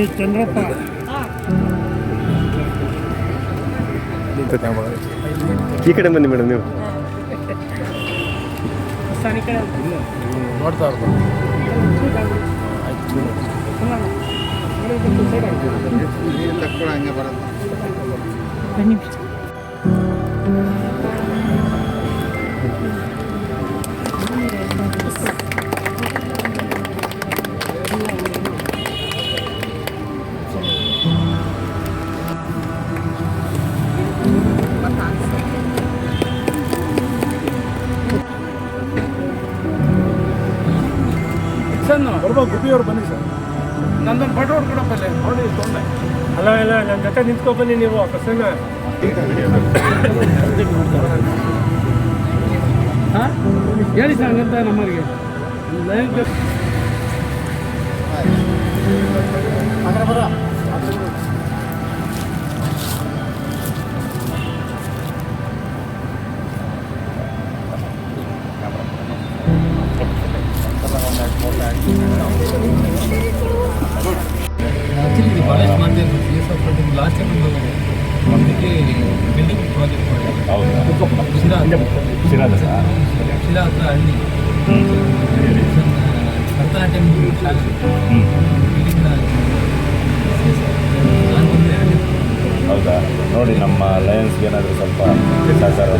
ಏ ಚಂದ್ರಪ್ಪ. ಈ ಕಡೆ ಬನ್ನಿ ಮೇಡಮ್ ನೀವು. ನೋಡ್ತಾ ಇರ್ಬೋದು ಅಲ್ಲ ಇಲ್ಲ ನನ್ನ ಜೊತೆ ನಿಂತ್ಕೊ ಬನ್ನಿ ನೀವು ಬಸ್ಸನ್ನ ಹಾಂ ಹೇಳಿ ಸರ್ ಹಂಗಂತ ನಮ್ಮರಿಗೆ ಲೈನ್ ಆ್ಯಕ್ಚುಲಿ ಮಾಡ್ತಾ ಇರ್ಬೋದು C S of last time ಒಂದು ಒಂದಕ್ಕೆ ಬಿಲ್ಡಿಂಗ್ ಪ್ರಾಜೆಕ್ಟ್ ಮಾಡಿದ್ರು ಶಿರಾ. ಶಿರಾ ಹತ್ರ ಹಳ್ಳಿ. ಭರತನಾಟ್ಯಂ ಶಾಲೆ. ನಾನು ಹೌದಾ? ನೋಡಿ ನಮ್ಮ ಲಯನ್ಸ್ಗೆ ಏನಾದರೂ ಸ್ವಲ್ಪ ಸಹಕಾರ.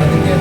ಅದಕ್ಕೆ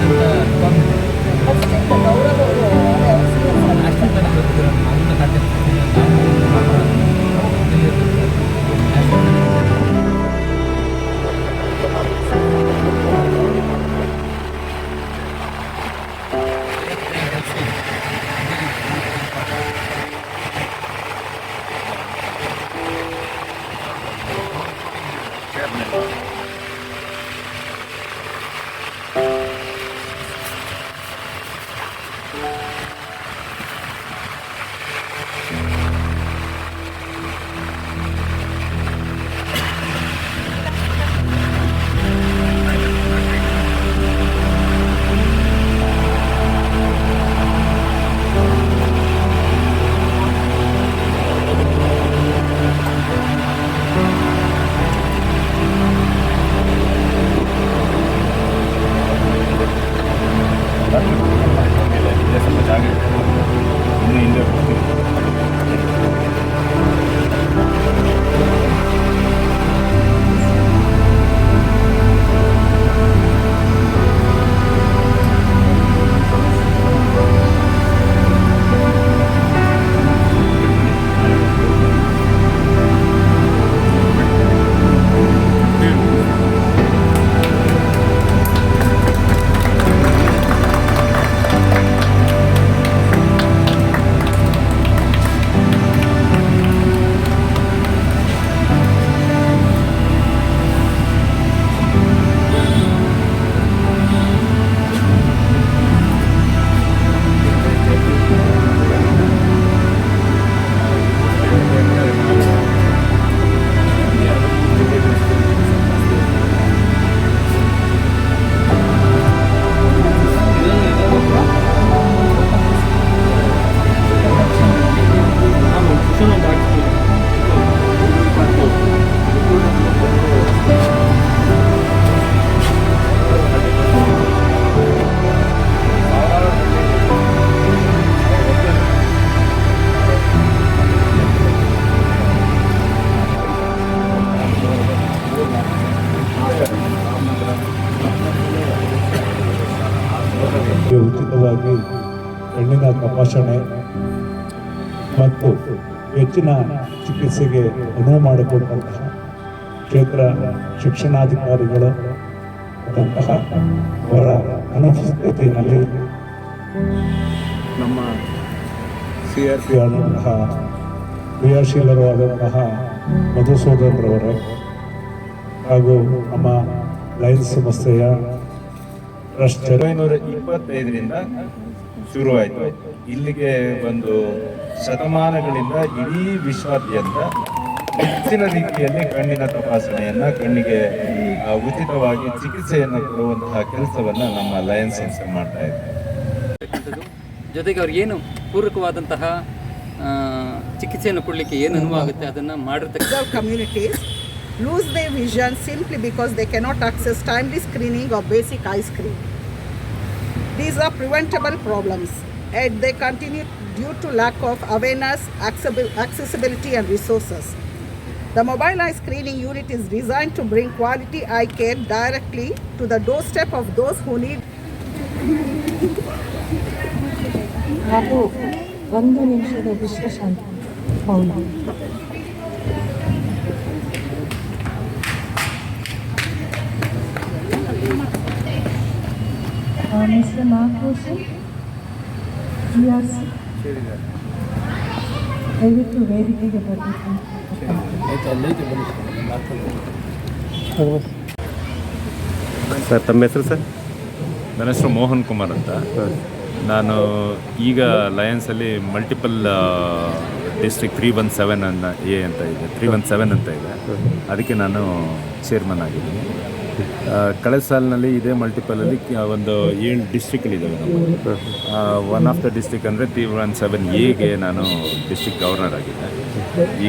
ತಪಾಸಣೆ ಮತ್ತು ಹೆಚ್ಚಿನ ಚಿಕಿತ್ಸೆಗೆ ಅನುವು ಮಾಡಿಕೊಡುವಂತಹ ಕ್ಷೇತ್ರ ಶಿಕ್ಷಣಾಧಿಕಾರಿಗಳು ಅವರ ಅನುಪಸ್ಥಿತಿಯಲ್ಲಿ ನಮ್ಮ ಸಿ ಆರ್ ಪಿ ಆದಂತಹ ಕ್ರಿಯಾಶೀಲರು ಆದಂತಹ ಮಧುಸೂದನ್ರವರು ಹಾಗೂ ನಮ್ಮ ಲೈನ್ಸ್ ಸಂಸ್ಥೆಯ ಟ್ರಸ್ಟ್ ಒಂಬೈನೂರ ಇಪ್ಪತ್ತೈದರಿಂದ ಶುರುವಾಯಿತು ಇಲ್ಲಿಗೆ ಒಂದು ಶತಮಾನಗಳಿಂದ ಇಡೀ ವಿಶ್ವಾದ್ಯಂತ ಹೆಚ್ಚಿನ ರೀತಿಯಲ್ಲಿ ಕಣ್ಣಿನ ತಪಾಸಣೆಯನ್ನು ಕಣ್ಣಿಗೆ ಉಚಿತವಾಗಿ ಚಿಕಿತ್ಸೆಯನ್ನು ಕೊಡುವಂತಹ ಕೆಲಸವನ್ನು ನಮ್ಮ ಲಯನ್ಸ್ ಸಂಸ್ಥೆ ಮಾಡ್ತಾ ಇದೆ. ಜೊತೆಗೆ ಅವ್ರಿಗೆ ಏನು ಪೂರಕವಾದಂತಹ ಚಿಕಿತ್ಸೆಯನ್ನು ಕೊಡಲಿಕ್ಕೆ ಏನು ಅನುವು ಆಗುತ್ತೆ ಅದನ್ನು ಮಾಡಿರ್ತಕ್ಕಂಥ communities lose their vision simply because because they cannot access timely screening basic basic eye screening. These are preventable problems and they continue due to lack of awareness, accessibil- accessibility and resources. The mobile eye screening unit is designed to bring quality eye care directly to the doorstep of those who need ಹಾಗೂ ಒಂದು ನಿಮಿಷದ ವಿಶ್ವಶಾಂತಿ ಮೌನ G R C. ದಯವಿಟ್ಟು ವೇದಿಕೆಗೆ ಬರಬೇಕು sir ತಮ್ಮ ಹೆಸರು sir? ನನ್ನ ಹೆಸರು ಮೋಹನ್ ಕುಮಾರ್ ಅಂತ. ನಾನು ಈಗ ಲಯನ್ಸಲ್ಲಿ multiple district three one seven ಅನ್ನ ಎ ಅಂತ ಇದೆ. ತ್ರೀ ಒನ್ ಸೆವೆನ್ ಅಂತ ಇದೆ. ಅದಕ್ಕೆ ನಾನು ಚೇರ್ಮನ್ ಆಗಿದ್ದೀನಿ. ಕಳೆದ ಸಾಲಿನಲ್ಲಿ ಇದೇ ಮಲ್ಟಿಪಲಲ್ಲಿ ಒಂದು ಏಳು ಡಿಸ್ಟಿಕ್ಗಳಿದ್ದಾವೆ ನಮ್ಮ ಒನ್ ಆಫ್ ದ ಡಿಸ್ಟಿಕ್ ಅಂದರೆ ತ್ರೀ ಒನ್ ಸೆವೆನ್ ಎಗೆ ನಾನು ಡಿಸ್ಟಿಕ್ ಗವರ್ನರ್ ಆಗಿದ್ದೆ.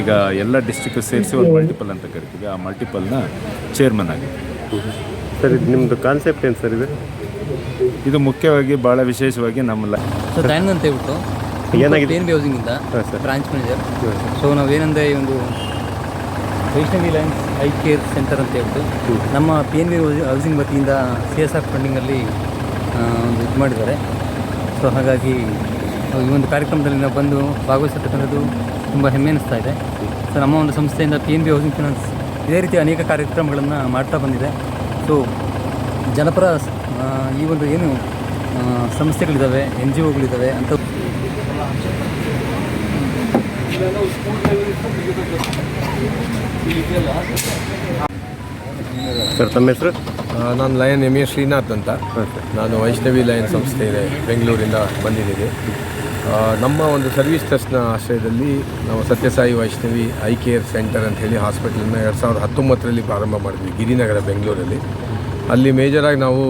ಈಗ ಎಲ್ಲ ಡಿಸ್ಟಿಕ್ಕು ಸೇರಿಸಿ ಒಂದು ಮಲ್ಟಿಪಲ್ ಅಂತ ಕರಿತೀವಿ. ಆ ಮಲ್ಟಿಪಲ್ನ ಚೇರ್ಮನ್ ಆಗಿದೆ ಸರ್ ಇದು ನಿಮ್ಮದು ಕಾನ್ಸೆಪ್ಟ್ ಏನು ಸರ್ ಇದು? ಇದು ಮುಖ್ಯವಾಗಿ ಭಾಳ ವಿಶೇಷವಾಗಿ ನಮ್ಮ ಸರ್ ಅಂತ ಹೇಳ್ಬಿಟ್ಟು ಏನಾಗಿದೆ? ಏನು ಎನ್ ಬಿ ಹೌಸಿಂಗಿಂದ ಹಾಂ ಸರ್. ಬ್ರಾಂಚ್ ಮ್ಯಾನೇಜರ್ ಸೊ ನಾವೇನಂದರೆ ಈ ಒಂದು Vaishnavi Lions eye care centre ಅಂತ ಹೇಳ್ಬಿಟ್ಟು ನಮ್ಮ ಪಿ ಎನ್ ವಿ ಹೌಸಿಂಗ್ ವತಿಯಿಂದ ಸಿ ಎಸ್ ಆರ್ ಫಂಡಿಂಗಲ್ಲಿ ಒಂದು ಇದು ಮಾಡಿದ್ದಾರೆ. ಸೊ ಹಾಗಾಗಿ ಈ ಒಂದು ಕಾರ್ಯಕ್ರಮದಲ್ಲಿ ನಾವು ಬಂದು ಭಾಗವಹಿಸತಕ್ಕಂಥದ್ದು ತುಂಬ ಹೆಮ್ಮೆ ಅನಿಸ್ತಾ ಇದೆ. ಸೊ ನಮ್ಮ ಒಂದು ಸಂಸ್ಥೆಯಿಂದ P N B housing finance ಇದೇ ರೀತಿ ಅನೇಕ ಕಾರ್ಯಕ್ರಮಗಳನ್ನು ಮಾಡ್ತಾ ಬಂದಿದೆ. ಸೊ ಜನಪರ ಈ ಒಂದು ಏನು ಸಂಸ್ಥೆಗಳಿದ್ದಾವೆ ಎನ್ ಜಿ ಒಗಳಿದ್ದಾವೆ ಅಂತ ಸರ್ ತಮ್ಮ ಹೆಸರು? ನಾನು ಲಯನ್ ಎಂ ಎ ಶ್ರೀನಾಥ್ ಅಂತ. ನಾನು ವೈಷ್ಣವಿ ಲಯನ್ ಸಂಸ್ಥೆ ಇದೆ ಬೆಂಗಳೂರಿಂದ ಬಂದಿದ್ದೀನಿ ನಮ್ಮ ಒಂದು ಸರ್ವಿಸ್ ಟ್ರಸ್ಟ್ನ ಆಶ್ರಯದಲ್ಲಿ ನಾವು Sathya Sai Vaishnavi eye care centre ಅಂತ ಹೇಳಿ ಹಾಸ್ಪಿಟಲನ್ನ ಎರಡು ಸಾವಿರದ ಹತ್ತೊಂಬತ್ತರಲ್ಲಿ ಪ್ರಾರಂಭ ಮಾಡಿದ್ವಿ ಗಿರಿನಗರ ಬೆಂಗಳೂರಲ್ಲಿ. ಅಲ್ಲಿ ಮೇಜರಾಗಿ ನಾವು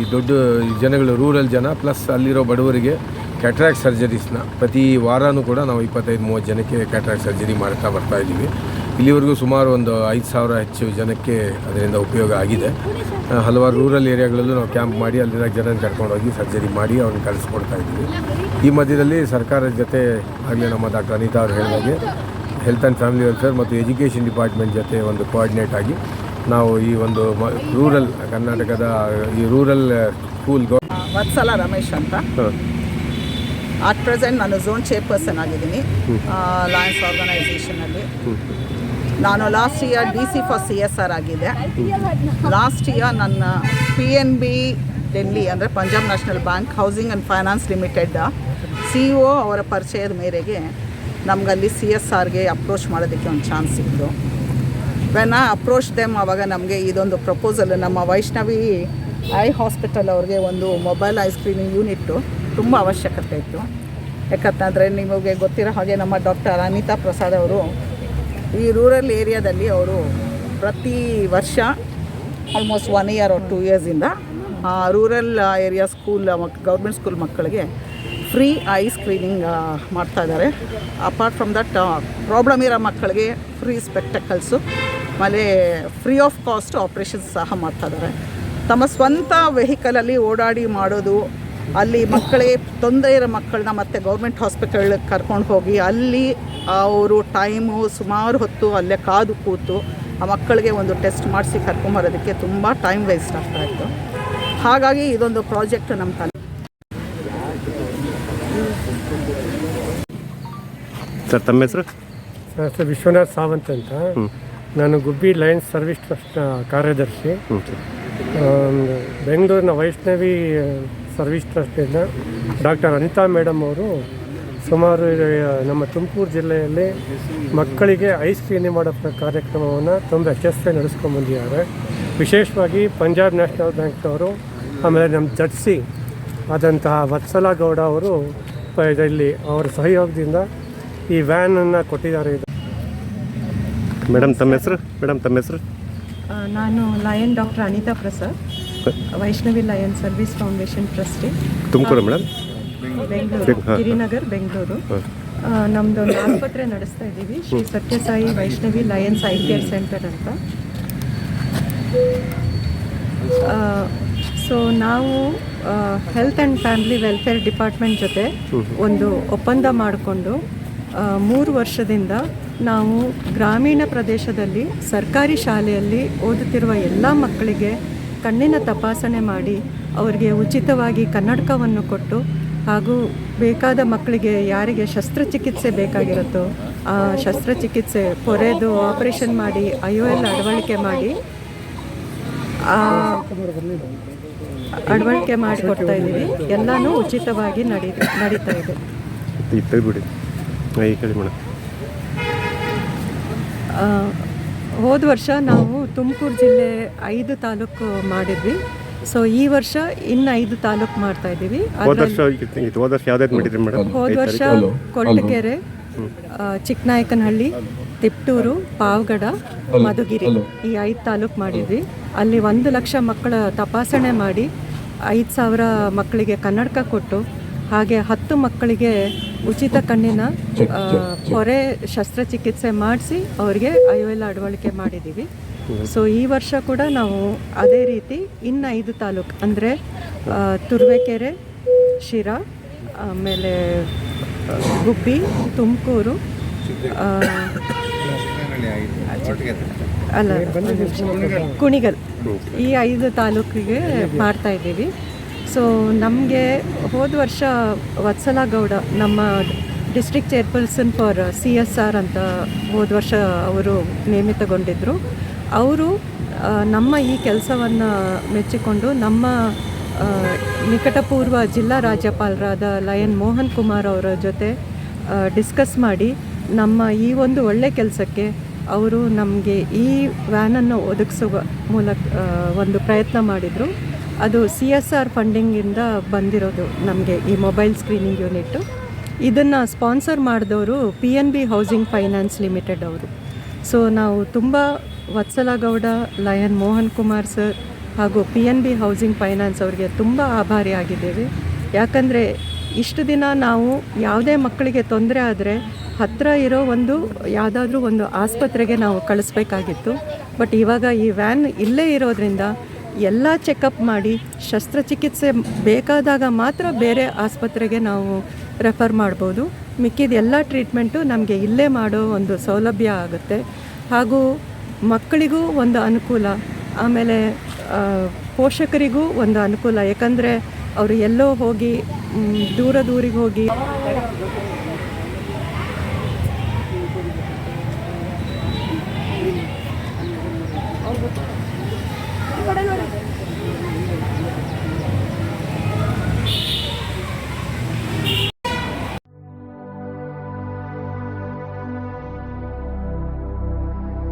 ಈ ದೊಡ್ಡ ಜನಗಳು ರೂರಲ್ ಜನ ಪ್ಲಸ್ ಅಲ್ಲಿರೋ ಬಡವರಿಗೆ ಕ್ಯಾಟ್ರಾಕ್ಟ್ ಸರ್ಜರೀಸ್ನ ಪ್ರತಿ ವಾರವೂ ಕೂಡ ನಾವು ಇಪ್ಪತ್ತೈದು ಮೂವತ್ತು ಜನಕ್ಕೆ ಕ್ಯಾಟ್ರಾಕ್ಟ್ ಸರ್ಜರಿ ಮಾಡ್ತಾ ಬರ್ತಾ ಇದ್ದೀವಿ. ಇಲ್ಲಿವರೆಗೂ ಸುಮಾರು ಒಂದು ಐದು ಸಾವಿರ ಹೆಚ್ಚು ಜನಕ್ಕೆ ಅದರಿಂದ ಉಪಯೋಗ ಆಗಿದೆ. ಹಲವಾರು ರೂರಲ್ ಏರಿಯಾಗಳಲ್ಲೂ ನಾವು ಕ್ಯಾಂಪ್ ಮಾಡಿ ಅಲ್ಲಿನ ಜನರನ್ನು ಕರ್ಕೊಂಡೋಗಿ ಸರ್ಜರಿ ಮಾಡಿ ಅವ್ರನ್ನ ಕಳಿಸ್ಕೊಡ್ತಾ ಇದ್ದೀವಿ. ಈ ಮಧ್ಯದಲ್ಲಿ ಸರ್ಕಾರದ ಜೊತೆ ಆಗಲೇ ನಮ್ಮ ಡಾಕ್ಟರ್ ಅನಿತಾ ಅವರು ಹೇಳಿದಾಗೆ ಹೆಲ್ತ್ ಆ್ಯಂಡ್ ಫ್ಯಾಮಿಲಿ ವೆಲ್ಫೇರ್ ಮತ್ತು ಎಜುಕೇಷನ್ ಡಿಪಾರ್ಟ್ಮೆಂಟ್ ಜೊತೆ ಒಂದು ಕೋಆರ್ಡಿನೇಟ್ ಆಗಿ ನಾವು ಈ ಒಂದು ಮ ರೂರಲ್ ಕರ್ನಾಟಕದ ಈ ರೂರಲ್ ಸ್ಕೂಲ್ ವತ್ಸಲ ರಮೇಶ್ ಅಂತ. ಅಟ್ ಪ್ರೆಸೆಂಟ್ ನಾನು ಝೋನ್ ಚೇರ್ಪರ್ಸನ್ ಆಗಿದ್ದೀನಿ. ಲಾಯನ್ಸ್ ಆರ್ಗನೈಸೇಷನಲ್ಲಿ ನಾನು last year D C for C S R ಆಗಿದೆ. ಲಾಸ್ಟ್ ಇಯರ್ ನನ್ನ ಪಿ ಎನ್ ಬಿ ಡೆಲ್ಲಿ ಅಂದರೆ Punjab National Bank Housing and Finance Limited C E O ಅವರ ಪರಿಚಯದ ಮೇರೆಗೆ ನಮಗಲ್ಲಿ ಸಿ ಎಸ್ ಆರ್ಗೆ ಅಪ್ರೋಚ್ ಮಾಡೋದಕ್ಕೆ ಒಂದು ಚಾನ್ಸ್ ಸಿಕ್ತು. ವೆನ್ ಆ ಅಪ್ರೋಚ್ ದೆಮ್ ಆವಾಗ ನಮಗೆ ಇದೊಂದು ಪ್ರಪೋಸಲ್ ನಮ್ಮ ವೈಷ್ಣವಿ ಐ ಹಾಸ್ಪಿಟಲ್ ಅವ್ರಿಗೆ ಒಂದು ಮೊಬೈಲ್ ಐ ಸ್ಕ್ರೀನಿಂಗ್ ಯೂನಿಟ್ಟು ತುಂಬ ಅವಶ್ಯಕತೆ ಇತ್ತು. ಯಾಕಂತಂದರೆ ನಿಮಗೆ ಗೊತ್ತಿರೋ ಹಾಗೆ ನಮ್ಮ ಡಾಕ್ಟರ್ ಅನಿತಾ ಪ್ರಸಾದ್ ಅವರು ಈ ರೂರಲ್ ಏರಿಯಾದಲ್ಲಿ ಅವರು ಪ್ರತಿ ವರ್ಷ almost one year or two ಇಯರ್ಸಿಂದ rural area school ಮಕ್ ಗೌರ್ಮೆಂಟ್ ಸ್ಕೂಲ್ ಮಕ್ಕಳಿಗೆ ಫ್ರೀ ಐ ಸ್ಕ್ರೀನಿಂಗ್ ಮಾಡ್ತಾ ಇದ್ದಾರೆ. ಅಪಾರ್ಟ್ ಫ್ರಮ್ ದಟ್ ಪ್ರಾಬ್ಲಮ್ ಇರೋ ಮಕ್ಕಳಿಗೆ ಫ್ರೀ ಸ್ಪೆಕ್ಟಕಲ್ಸು ಆಮೇಲೆ ಫ್ರೀ ಆಫ್ ಕಾಸ್ಟ್ ಆಪ್ರೇಷನ್ಸ್ ಸಹ ಮಾಡ್ತಾ ಇದ್ದಾರೆ. ತಮ್ಮ ಸ್ವಂತ ವೆಹಿಕಲಲ್ಲಿ ಓಡಾಡಿ ಮಾಡೋದು ಅಲ್ಲಿ ಮಕ್ಕಳಿಗೆ ತೊಂದರೆ ಇರೋ ಮಕ್ಕಳನ್ನ ಮತ್ತೆ ಗೌರ್ಮೆಂಟ್ ಹಾಸ್ಪಿಟಲ್ ಕರ್ಕೊಂಡು ಹೋಗಿ ಅಲ್ಲಿ ಅವರು ಟೈಮು ಸುಮಾರು ಹೊತ್ತು ಅಲ್ಲೇ ಕಾದು ಕೂತು ಆ ಮಕ್ಕಳಿಗೆ ಒಂದು ಟೆಸ್ಟ್ ಮಾಡಿಸಿ ಕರ್ಕೊಂಬರೋದಕ್ಕೆ ತುಂಬ ಟೈಮ್ ವೇಸ್ಟ್ ಆಗ್ತಾ ಇತ್ತು. ಹಾಗಾಗಿ ಇದೊಂದು ಪ್ರಾಜೆಕ್ಟ್ ನಮ್ಮ ತಲೆ. ಸರ್ ತಮ್ಮ ಹೆಸರು? ಸರ್ ಸರ್ ವಿಶ್ವನಾಥ್ ಸಾವಂತ್ ಅಂತ. ನಾನು ಗುಬ್ಬಿ ಲಯನ್ಸ್ ಸರ್ವಿಸ್ ಟ್ರಸ್ಟ್ನ ಕಾರ್ಯದರ್ಶಿ. ಬೆಂಗಳೂರಿನ ವೈಷ್ಣವಿ ಸರ್ವಿಸ್ ಟ್ರಸ್ಟಿಂದ ಡಾಕ್ಟರ್ ಅನಿತಾ ಮೇಡಮ್ ಅವರು ಸುಮಾರು ನಮ್ಮ ತುಮಕೂರು ಜಿಲ್ಲೆಯಲ್ಲಿ ಮಕ್ಕಳಿಗೆ ಐ ಸ್ಕ್ರೀನಿಂಗ್ ಮಾಡೋ ಪ್ರ- ಕಾರ್ಯಕ್ರಮವನ್ನು ತುಂಬ ಯಶಸ್ವಿ ನಡೆಸ್ಕೊಂಡ್ಬಂದಿದ್ದಾರೆ ವಿಶೇಷವಾಗಿ ಪಂಜಾಬ್ ನ್ಯಾಷನಲ್ ಬ್ಯಾಂಕ್ನವರು ಆಮೇಲೆ ನಮ್ಮ ಜಡ್ಸಿ ಆದಂತಹ ವತ್ಸಲ ಗೌಡ ಅವರು ಇದರಲ್ಲಿ ಅವರ ಸಹಯೋಗದಿಂದ ಈ ವ್ಯಾನನ್ನು ಕೊಟ್ಟಿದ್ದಾರೆ. ಇದು ಮೇಡಮ್ ತಮ್ಮ ಹೆಸರು? ಮೇಡಮ್ ತಮ್ಮ ಹೆಸರು? ನಾನು Lion doctor Anitha Prasad. Vaishnavi Lion service foundation trustee. Tumakuru madam? Bengaluru. ಬೆಂಗ್- Girinagar Bengaluru. ನಮ್ದು ನಮ್ಮದು ಒಂದು ಆಸ್ಪತ್ರೆ ನಡೆಸ್ತಾ ಇದ್ದೀವಿ. Shri Sathya Sai Vaishnavi Lions eye care centre ಅಂತ. ಸೊ ನಾವು health and family welfare department ಜೊತೆ ಒಂದು ಒಪ್ಪಂದ ಮಾಡಿಕೊಂಡು ಮೂರು ವರ್ಷದಿಂದ ನಾವು ಗ್ರಾಮೀಣ ಪ್ರದೇಶದಲ್ಲಿ ಸರ್ಕಾರಿ ಶಾಲೆಯಲ್ಲಿ ಓದುತ್ತಿರುವ ಎಲ್ಲ ಮಕ್ಕಳಿಗೆ ಕಣ್ಣಿನ ತಪಾಸಣೆ ಮಾಡಿ ಅವರಿಗೆ ಉಚಿತವಾಗಿ ಕನ್ನಡಕವನ್ನು ಕೊಟ್ಟು ಹಾಗೂ ಬೇಕಾದ ಮಕ್ಕಳಿಗೆ ಯಾರಿಗೆ ಶಸ್ತ್ರಚಿಕಿತ್ಸೆ ಬೇಕಾಗಿರುತ್ತೋ ಆ ಶಸ್ತ್ರಚಿಕಿತ್ಸೆ ಪೊರೆದು ಆಪರೇಷನ್ ಮಾಡಿ ಐ ಎಲ್ಲ ಎಲ್ ಅಳವಡಿಕೆ ಮಾಡಿ ಆ, ಮಾಡಿ ಕೊಡ್ತಾ ಇದ್ದೀವಿ. ಎಲ್ಲನೂ ಉಚಿತವಾಗಿ ನಡಿ ನಡೀತಾ ಇದೆ. ಹೋದ ವರ್ಷ ನಾವು ತುಮಕೂರು ಜಿಲ್ಲೆ ಐದು ತಾಲೂಕು ಮಾಡಿದ್ವಿ. ಸೊ ಈ ವರ್ಷ ಇನ್ನು ಐದು ತಾಲೂಕು ಮಾಡ್ತಾ ಇದ್ದೀವಿ. ಹೋದ ವರ್ಷ ಕೊಳ್ಳಕೆರೆ ಕೊರಟಗೆರೆ ಚಿಕ್ಕನಾಯಕನಹಳ್ಳಿ ತಿಪ್ಟೂರು ಪಾವಗಡ ಮಧುಗಿರಿ ಈ ಐದು ತಾಲೂಕು ಮಾಡಿದ್ವಿ. ಅಲ್ಲಿ ಒಂದು ಲಕ್ಷ ಮಕ್ಕಳ ತಪಾಸಣೆ ಮಾಡಿ ಐದು ಸಾವಿರ ಮಕ್ಕಳಿಗೆ ಕನ್ನಡಕ ಕೊಟ್ಟು ಹಾಗೆ ಹತ್ತು ಮಕ್ಕಳಿಗೆ ಉಚಿತ ಕಣ್ಣಿನ ಹೊರೆ ಶಸ್ತ್ರಚಿಕಿತ್ಸೆ ಮಾಡಿಸಿ ಅವರಿಗೆ ಐವೆಲ್ಲ ಅಡವಳಿಕೆ ಅಳವಡಿಕೆ ಮಾಡಿದ್ದೀವಿ. ಸೊ ಈ ವರ್ಷ ಕೂಡ ನಾವು ಅದೇ ರೀತಿ ಇನ್ನು ಐದು ತಾಲೂಕು ಅಂದರೆ ತುರುವೇಕೆರೆ ಶಿರಾ ಆಮೇಲೆ ಗುಬ್ಬಿ ತುಮಕೂರು ಅಲ್ಲ ಕುಣಿಗಲ್. ಈ ಐದು ತಾಲೂಕಿಗೆ ಮಾಡ್ತಾ ಇದ್ದೀವಿ. ಸೊ ನಮಗೆ ಹೋದ ವರ್ಷ ವತ್ಸಲ ಗೌಡ ನಮ್ಮ district chairperson for C S R ಅಂತ ಹೋದ ವರ್ಷ ಅವರು ನೇಮಿತಗೊಂಡಿದ್ದರು ಅವರು ನಮ್ಮ ಈ ಕೆಲಸವನ್ನು ಮೆಚ್ಚಿಕೊಂಡು ನಮ್ಮ ನಿಕಟಪೂರ್ವ ಜಿಲ್ಲಾ ರಾಜ್ಯಪಾಲರಾದ ಲಯನ್ ಮೋಹನ್ ಕುಮಾರ್ ಅವರ ಜೊತೆ ಡಿಸ್ಕಸ್ ಮಾಡಿ ನಮ್ಮ ಈ ಒಂದು ಒಳ್ಳೆ ಕೆಲಸಕ್ಕೆ ಅವರು ನಮಗೆ ಈ ವ್ಯಾನನ್ನು ಒದಗಿಸುವ ಮೂಲಕ ಒಂದು ಪ್ರಯತ್ನ ಮಾಡಿದರು. ಅದು ಸಿ ಎಸ್ ಆರ್ ಫಂಡಿಂಗಿಂದ ಬಂದಿರೋದು ನಮಗೆ ಈ ಮೊಬೈಲ್ ಸ್ಕ್ರೀನಿಂಗ್ ಯೂನಿಟ್ಟು ಇದನ್ನು ಸ್ಪಾನ್ಸರ್ ಮಾಡಿದವರು P N B housing finance limited ಅವರು. ಸೊ ನಾವು ತುಂಬ ವತ್ಸಲಗೌಡ ಲಯನ್ ಮೋಹನ್ ಕುಮಾರ್ ಸರ್ ಹಾಗೂ P N B housing finance ಅವರಿಗೆ ತುಂಬ ಆಭಾರಿಯಾಗಿದ್ದೇವೆ ಯಾಕಂದರೆ ಇಷ್ಟು ದಿನ ನಾವು ಯಾವುದೇ ಮಕ್ಕಳಿಗೆ ತೊಂದರೆ ಆದರೆ ಹತ್ತಿರ ಇರೋ ಒಂದು ಯಾವುದಾದ್ರೂ ಒಂದು ಆಸ್ಪತ್ರೆಗೆ ನಾವು ಕಳಿಸ್ಬೇಕಾಗಿತ್ತು. ಬಟ್ ಇವಾಗ ಈ ವ್ಯಾನ್ ಇಲ್ಲೇ ಇರೋದ್ರಿಂದ ಎಲ್ಲ ಚೆಕಪ್ ಮಾಡಿ ಶಸ್ತ್ರಚಿಕಿತ್ಸೆ ಬೇಕಾದಾಗ ಮಾತ್ರ ಬೇರೆ ಆಸ್ಪತ್ರೆಗೆ ನಾವು ರೆಫರ್ ಮಾಡ್ಬೋದು. ಮಿಕ್ಕಿದ ಎಲ್ಲ ಟ್ರೀಟ್ಮೆಂಟು ನಮಗೆ ಇಲ್ಲೇ ಮಾಡೋ ಒಂದು ಸೌಲಭ್ಯ ಆಗುತ್ತೆ. ಹಾಗೂ ಮಕ್ಕಳಿಗೂ ಒಂದು ಅನುಕೂಲ, ಆಮೇಲೆ ಪೋಷಕರಿಗೂ ಒಂದು ಅನುಕೂಲ. ಯಾಕಂದರೆ ಅವರು ಎಲ್ಲೋ ಹೋಗಿ ದೂರ ದೂರಿಗೆ ಹೋಗಿ